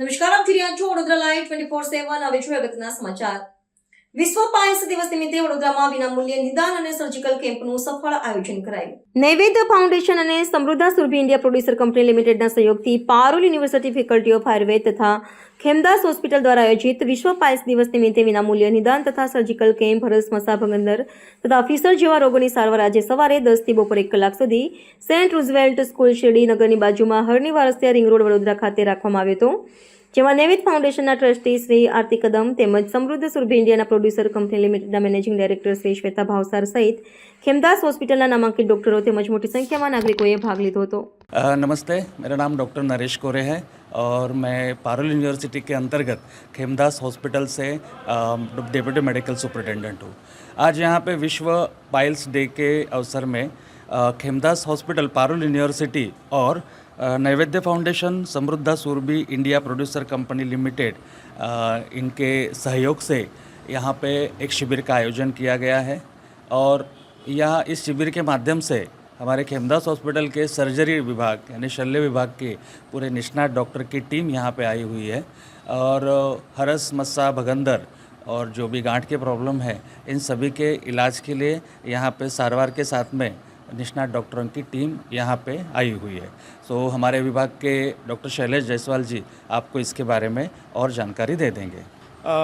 નમસ્કાર આપ રહ્યા છો Vadodara live twenty four seven હવે અગત્યના સમાચાર. વિશ્વ પાયસ દિવસ નિમિત્તે વડોદરામાં વિનામૂલ્યે નિદાન અને સર્જિકલ કેમ્પનું સફળ આયોજન કરાયું. નૈવેદ્ય ફાઉન્ડેશન અને Samruddha Surabhi India producer company લિમિટેડના સહયોગથી Parul university faculty of Ayurveda તથા ખેમદાસ હોસ્પિટલ દ્વારા આયોજિત વિશ્વ પાયસ દિવસ નિમિત્તે વિનામૂલ્ય નિદાન તથા સર્જિકલ કેમ્પ હરસ મસા તથા ફિસર જેવા રોગોની સારવાર આજે સવારે દસથી બપોર એક કલાક સુધી સેન્ટ રૂઝવેલ્ટ સ્કૂલ શેરડી નગરની બાજુમાં હરની વારસિયા રિંગ રોડ વડોદરા ખાતે રાખવામાં આવ્યો હતો, જેમાં નૈવેદ ફાઉન્ડેશનના ટ્રસ્ટી શ્રી આરતી કદમ તેમજ સમૃદ્ધ સુરભી ઇન્ડિયાના પ્રોડ્યુસર કંપની લિમિટેડના મેનેજિંગ ડાયરેક્ટર શ્રી શ્વેતા ભાવસાર સહિત ખેમદાસ હોસ્પિટલના નામાંકિત ડોક્ટરો તેમજ મોટી સંખ્યામાં નાગરિકોએ ભાગ લીધો હતો. નમસ્તે. મેરા નામ ડૉક્ટર નરેશ કોરે હૈ. और मैं पारुल यूनिवर्सिटी के अंतर्गत खेमदास हॉस्पिटल से डिप्यूटी मेडिकल सुपरिटेंडेंट हूँ। आज यहाँ पे विश्व पाइल्स डे के अवसर में खेमदास हॉस्पिटल, पारुल यूनिवर्सिटी और Naivedya foundation, Samruddha Surabhi India producer company limited इनके सहयोग से यहाँ पे एक शिविर का आयोजन किया गया है। और यहाँ इस शिविर के माध्यम से हमारे खेमदास हॉस्पिटल के सर्जरी विभाग यानी शल्य विभाग के पूरे निष्णात डॉक्टर की टीम यहाँ पे आई हुई है और हरस मस्सा भगंदर और जो भी गांठ के प्रॉब्लम है इन सभी के इलाज के लिए यहाँ पे सारवार के साथ में निष्णात डॉक्टरों की टीम यहाँ पे आई हुई है सो हमारे विभाग के डॉक्टर शैलेश जायसवाल जी आपको इसके बारे में और जानकारी दे देंगे અ,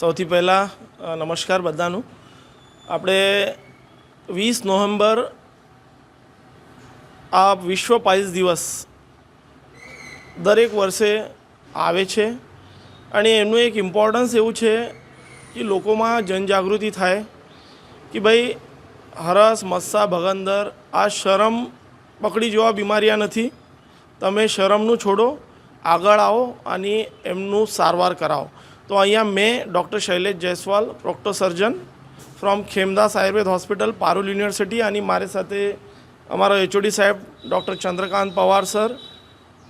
સૌથી પહેલાં અ, નમસ્કાર બધાનું આપણે વીસ નવેમ્બર આ વિશ્વ પાઇલ્સ દિવસ દરેક વર્ષે આવે છે અને એમનું એક ઇમ્પોર્ટન્સ એવું છે કે લોકોમાં જનજાગૃતિ થાય કે ભાઈ હરસ, મસ્સા, ભગંદર, આ શરમ પકડી જેવા બીમારીયા નથી. તમે શરમનું છોડો, આગળ આવો અને એમનું સારવાર કરાવો. તો અહીંયા મેં doctor Shailesh Jaiswal, proctor surgeon, from Khemdas Ayurveda hospital, Parul university અને મારી સાથે અમારા એચઓડી સાહેબ, doctor Chandrakant Pawar sir,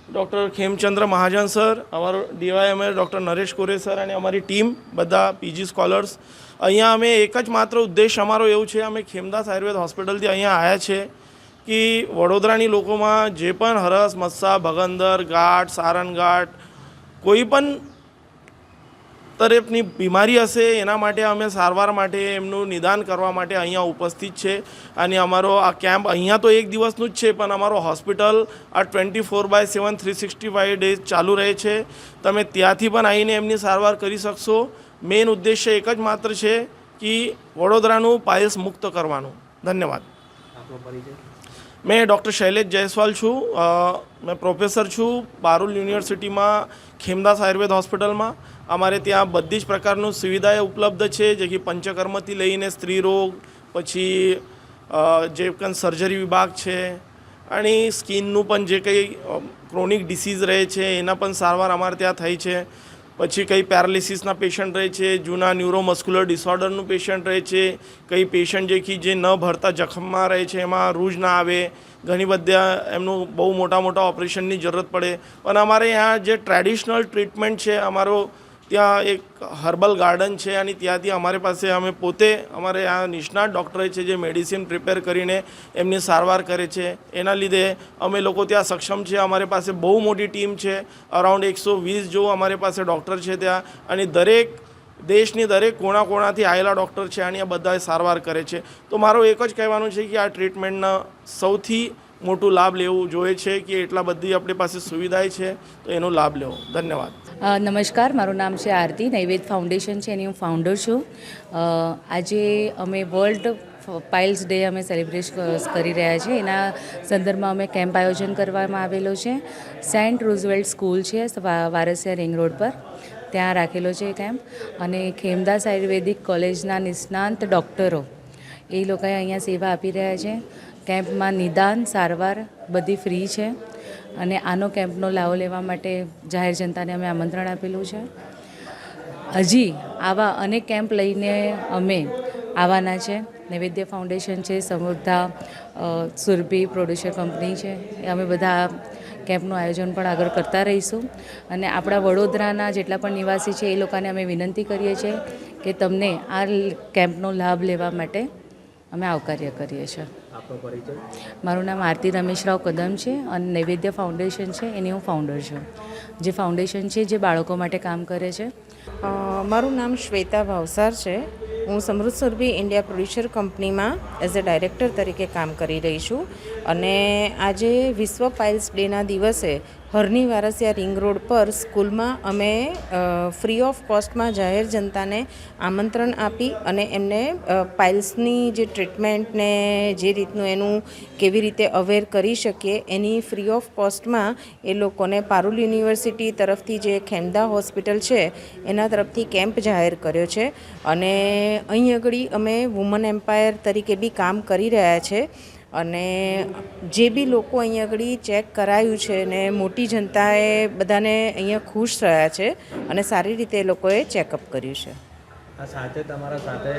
doctor Khemchandra Mahajan sir, અમારો ડીવાયએમએસ ડૉક્ટર નરેશ કોરે સર અને અમારી ટીમ, બધા પીજી સ્કોલર્સ. અહીંયા અમે એક જ માત્ર ઉદ્દેશ અમારો એવું છે, અમે ખેમદાસ આયુર્વેદ હોસ્પિટલથી અહીંયા આવ્યા છે કે વડોદરાની લોકોમાં જે પણ હરસ, મસ્સા, ભગંદર, ગાંઠ સારન ગાંઠ, કોઈ પણ તરફની બીમારી હશે એના માટે અમે સારવાર માટે એમનું નિદાન કરવા માટે અહીંયા ઉપસ્થિત છે. અને અમારો આ કેમ્પ અહીંયા તો એક દિવસનું જ છે પણ અમારો હોસ્પિટલ આ twenty four by seven three sixty five days ચાલુ રહે છે. તમે ત્યાંથી પણ આવીને એમની સારવાર કરી શકશો. મેઇન ઉદ્દેશ્ય એક જ માત્ર છે કે વડોદરાનું પાયલ્સ મુક્ત કરવાનું. ધન્યવાદ. મેં ડૉક્ટર શૈલેષ જયસ્વાલ છું. મેં પ્રોફેસર છું પારુલ યુનિવર્સિટીમાં, ખેમદાસ આયુર્વેદ હોસ્પિટલમાં. અમારે ત્યાં બધી જ પ્રકારનું સુવિધાએ ઉપલબ્ધ છે, જે કે પંચકર્મથી લઈને સ્ત્રી રોગ, પછી જે કંઈ સર્જરી વિભાગ છે, અને સ્કિનનું પણ જે કંઈ ક્રોનિક ડિસીઝ રહે છે, એના પણ સારવાર અમારે ત્યાં થઈ છે. પછી કંઈ પેરાલિસિસના પેશન્ટ રહે છે, જૂના ન્યુરોમસ્ક્યુલર ડિસઓર્ડરનું પેશન્ટ રહે છે, કંઈ પેશન્ટ જે કે જે ન ભરતા જખમમાં રહે છે, એમાં રૂજ ના આવે ઘણી બધા એમનું બહુ મોટા મોટા ઓપરેશનની જરૂરત પડે. પણ અમારે અહીંયા જે ટ્રેડિશનલ ટ્રીટમેન્ટ છે, અમારો ત્યાં એક હર્બલ ગાર્ડન છે અને ત્યાંથી અમારી પાસે અમે પોતે, અમારે આ નિષ્ણાત ડૉક્ટરે છે જે મેડિસિન પ્રિપેર કરીને એમની સારવાર કરે છે. એના લીધે અમે લોકો ત્યાં સક્ષમ છે, અમારી પાસે બહુ મોટી ટીમ છે, અરાઉન્ડ એકસો વીસ જેવું અમારી પાસે ડૉક્ટર છે ત્યાં. અને દરેક દેશની દરેક કોણા કોણાથી આવેલા ડૉક્ટર છે અને આ બધાએ સારવાર કરે છે. તો મારો એક જ કહેવાનું છે કે આ ટ્રીટમેન્ટના સૌથી મોટું લાભ લેવું જોઈએ છે કે એટલા બધી આપણી પાસે સુવિધાએ છે, તો એનો લાભ લેવો. ધન્યવાદ. નમસ્કાર, મારું નામ છે આરતી, નૈવેદ ફાઉન્ડેશન છે, એની હું ફાઉન્ડર છું. આજે અમે વર્લ્ડ પાઇલ્સ ડે અમે સેલિબ્રેટ કરી રહ્યા છીએ. એના સંદર્ભમાં અમે કેમ્પ આયોજન કરવામાં આવેલો છે. સેન્ટ રૂઝવેલ્ટ સ્કૂલ છે વારસિયા રિંગ રોડ પર. ત્યાં રાખેલો છે કેમ્પ અને ખેમદાસ આયુર્વેદિક કોલેજના નિષ્ણાંત ડૉક્ટરો એ લોકોએ અહીંયા સેવા આપી રહ્યા છે. કેમ્પમાં નિદાન, સારવાર બધી ફ્રી છે અને આનો કેમ્પનો લાવો લેવા માટે જાહેર જનતાને અમે આમંત્રણ આપેલું છે. હજી આવા અનેક કેમ્પ લઈને અમે આવવાના છે. નૈવેદ્ય ફાઉન્ડેશન છે, સમૃદ્ધા સુરભી પ્રોડ્યુસર કંપની છે. અમે બધા કેમ્પનું આયોજન પણ આગળ કરતા રહીશું. અને આપણા વડોદરાના જેટલા પણ નિવાસી છે એ લોકોને અમે વિનંતી કરીએ છીએ કે તમને આ કેમ્પનો લાભ લેવા માટે અમે આવકાર્ય કરીએ છીએ. મારું નામ આરતી રમેશરાવ કદમ છે અને નૈવેદ્ય ફાઉન્ડેશન છે એની હું ફાઉન્ડર છું. જે ફાઉન્ડેશન છે જે બાળકો માટે કામ કરે છે. મારું નામ શ્વેતા ભાવસાર છે. હું સમૃદ્ધ સુરભી ઇન્ડિયા પ્રોડ્યુસર કંપનીમાં એઝ અ ડાયરેક્ટર તરીકે કામ કરી રહી છું. અને આજે વિશ્વ પાઇલ્સ ડેના દિવસે હરની વારસિયા રિંગ રોડ પર સ્કૂલમાં અમે ફ્રી ઓફ કોસ્ટમાં જાહેર જનતાને આમંત્રણ આપી અને એમને પાઇલ્સની જે ટ્રીટમેન્ટને જે રીતનું એનું કેવી રીતે અવેર કરી શકીએ, એની ફ્રી ઓફ કોસ્ટમાં એ લોકોને પારુલ યુનિવર્સિટી તરફથી જે ખેમદા હોસ્પિટલ છે, એના તરફથી કેમ્પ જાહેર કર્યો છે. અને અહીં આગળ અમે વુમન એમ્પાયર તરીકે બી કામ કરી રહ્યા છે. અને જે બી લોકો અહીંયા આગળ ચેક કરાયું છે ને મોટી જનતાએ બધાને અહીંયા ખુશ રહ્યા છે અને સારી રીતે એ લોકોએ ચેકઅપ કર્યું છે. આ સાથે તમારા સાથે?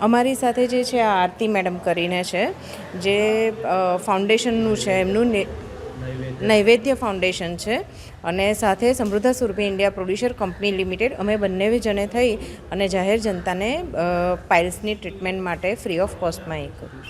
અમારી સાથે જે છે આ આરતી મેડમ કરીને છે જે ફાઉન્ડેશનનું છે એમનું ને- નૈવેદ્ય. ફાઉન્ડેશન છે અને સાથે Samruddha Surabhi India producer company limited અમે બંને જણે થઈ અને જાહેર જનતાને પાઇલ્સની ટ્રીટમેન્ટ માટે ફ્રી ઓફ કોસ્ટમાં એ કર્યું